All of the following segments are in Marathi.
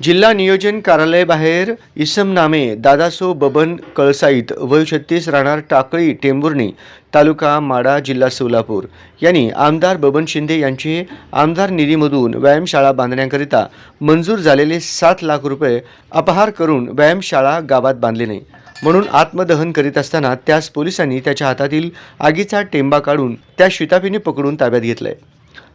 जिल्हा नियोजन कार्यालयाबाहेर इसम नामे दादासो बबन कळसाईत वय छत्तीस राहणार टाकळी टेंभुर्णी तालुका माडा जिल्हा सोलापूर. यांनी आमदार बबन शिंदे यांचे आमदार निधीमधून व्यायामशाळा बांधण्याकरिता मंजूर झालेले सात लाख रुपये अपहार करून व्यायामशाळा गावात बांधले नाही. म्हणून आत्मदहन करीत असताना त्यास पोलिसांनी त्याच्या हातातील आगीचा टेंबा काढून त्या शिताफीने पकडून ताब्यात घेतलंय.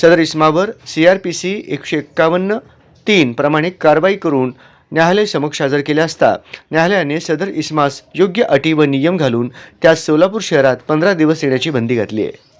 सदर इस्मावर सी आर पी सी एकशे एक्कावन्न तीन प्रमाणे कारवाई करून न्यायालय समक्ष हजर केले असता न्यायालयाने सदर इस्मास योग्य अटी व नियम घालून त्यास सोलापूर शहरात पंधरा दिवस येण्याची बंदी घातली आहे.